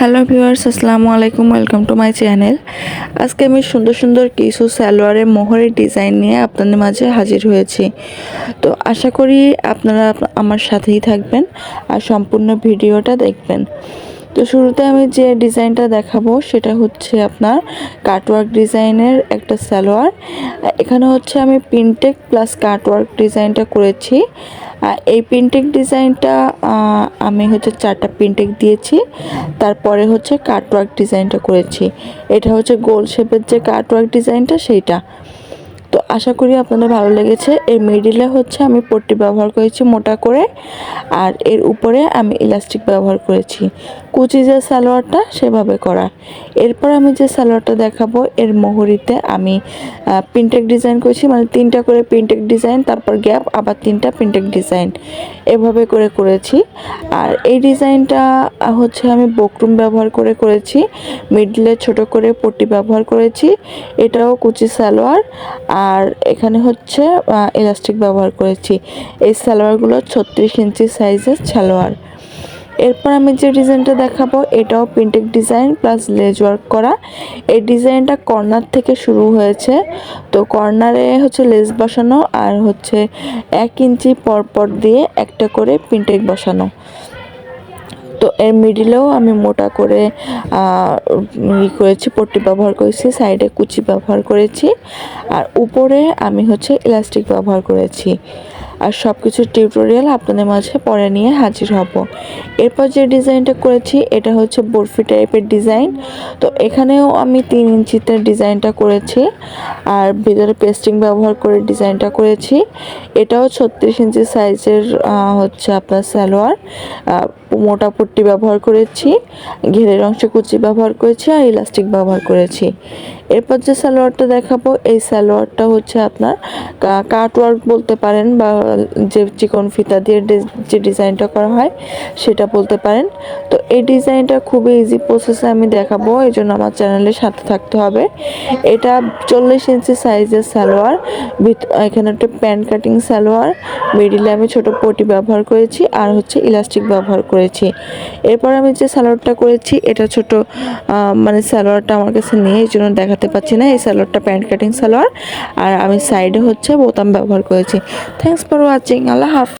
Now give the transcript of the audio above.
Hello viewers, আসসালামু আলাইকুম, welcome to my channel. আজকে আমি সুন্দর সুন্দর কিছু সালোয়ারের মোহরের ডিজাইন নিয়ে আপনাদের মাঝে হাজির হয়েছি। তো আশা করি আপনারা আমার সাথেই থাকবেন আর সম্পূর্ণ ভিডিওটা দেখবেন। তো শুরুতে আমি যে ডিজাইনটা দেখাবো সেটা হচ্ছে আপনার কাটওয়ার্ক ডিজাইনের একটা সালোয়ার। এখানে হচ্ছে আমি পিনটেক প্লাস কাটওয়ার্ক ডিজাইনটা করেছি। এই পিনটেক ডিজাইনটা আমি হচ্ছে চারটা পিনটেক দিয়েছি। তারপরে হচ্ছে কাটওয়ার্ক ডিজাইনটা করেছি। এটা হচ্ছে গোল শেপের যে কাটওয়ার্ক ডিজাইনটা, সেইটা। তো আশা করি আপনাদের ভালো লেগেছে। এর মিডিলে হচ্ছে আমি পট্টি ব্যবহার করেছি মোটা করে, আর এর উপরে আমি ইলাস্টিক ব্যবহার করেছি। কুচি যে সালোয়ারটা, সেভাবে করা। এরপর আমি যে সালোয়ারটা দেখাবো, এর মোহরিতে আমি প্রিন্টেক ডিজাইন করেছি মানে তিনটা করে প্রিন্টেক ডিজাইন তারপর গ্যাপ আবার তিনটা প্রিন্টেক ডিজাইন এভাবে করে করেছি। আর এই ডিজাইনটা হচ্ছে আমি বকরুম ব্যবহার করে করেছি। মিডলে ছোট করে পট্টি ব্যবহার করেছি। এটাও কুচি সালোয়ার। আর এখানে হচ্ছে ইলাস্টিক ব্যবহার করেছি। এই সালোয়ারগুলো ছত্রিশ ইঞ্চি সাইজের সালোয়ার। এরপর আমি যে ডিজাইনটা দেখাবো, এটাও printed design plus lace work করা। এই ডিজাইনটা কর্নার থেকে শুরু হয়েছে। তো কর্নারে হচ্ছে লেস বসানো আর হচ্ছে এক ইঞ্চি পর পর দিয়ে একটা করে প্রিন্টেক বসানো। তো এর মিডিলেও আমি মোটা করে ই করেছি, পট্টি ব্যবহার করেছি সাইডে কুচি ব্যবহার করেছি, আর উপরে আমি হচ্ছে ইলাস্টিক ব্যবহার করেছি। আর সব কিছু টিউটোরিয়াল আপনাদের মাঝে পরে নিয়ে হাজির হব। এরপর যে ডিজাইনটা করেছি, এটা হচ্ছে বরফি টাইপের ডিজাইন তো এখানেও আমি তিন ইঞ্চিতে ডিজাইনটা করেছি আর ভিতরে পেস্টিং ব্যবহার করে ডিজাইনটা করেছি। এটাও ছত্রিশ ইঞ্চি সাইজের হচ্ছে আপনার সালোয়ার। মোটা পট্টি ব্যবহার করেছি, ঘেরের অংশে কুচি ব্যবহার করেছি আর ইলাস্টিক ব্যবহার করেছি। এরপর যে সালোয়ারটা দেখাবো, এই সালোয়ারটা হচ্ছে আপনার কাট ওয়ার্ক বলতে পারেন বা যে চিকন ফিতা দিয়ে যে ডিজাইনটা করা হয়, সেটা বলতে পারেন। তো এই ডিজাইনটা খুবই ইজি প্রসেসে আমি দেখাবো এই জন্য আমার চ্যানেলের সাথে থাকতে হবে। এটা চল্লিশ ইঞ্চি সাইজের সালোয়ার এখানে একটা প্যান্ট কাটিং সালোয়ার, মিডিলে আমি ছোট পটি ব্যবহার করেছি আর হচ্ছে ইলাস্টিক ব্যবহার করেছি। এরপর আমি যে সালোয়ারটা করেছি, এটা ছোট মানে সালোয়ারটা আমার কাছে নেই এই জন্য দেখাতে পাচ্ছি না, এই সালোয়ারটা প্যান্ট কাটিং সালোয়ার। আর আমি সাইডে হচ্ছে বোতাম ব্যবহার করেছি। Thanks for watching Allah half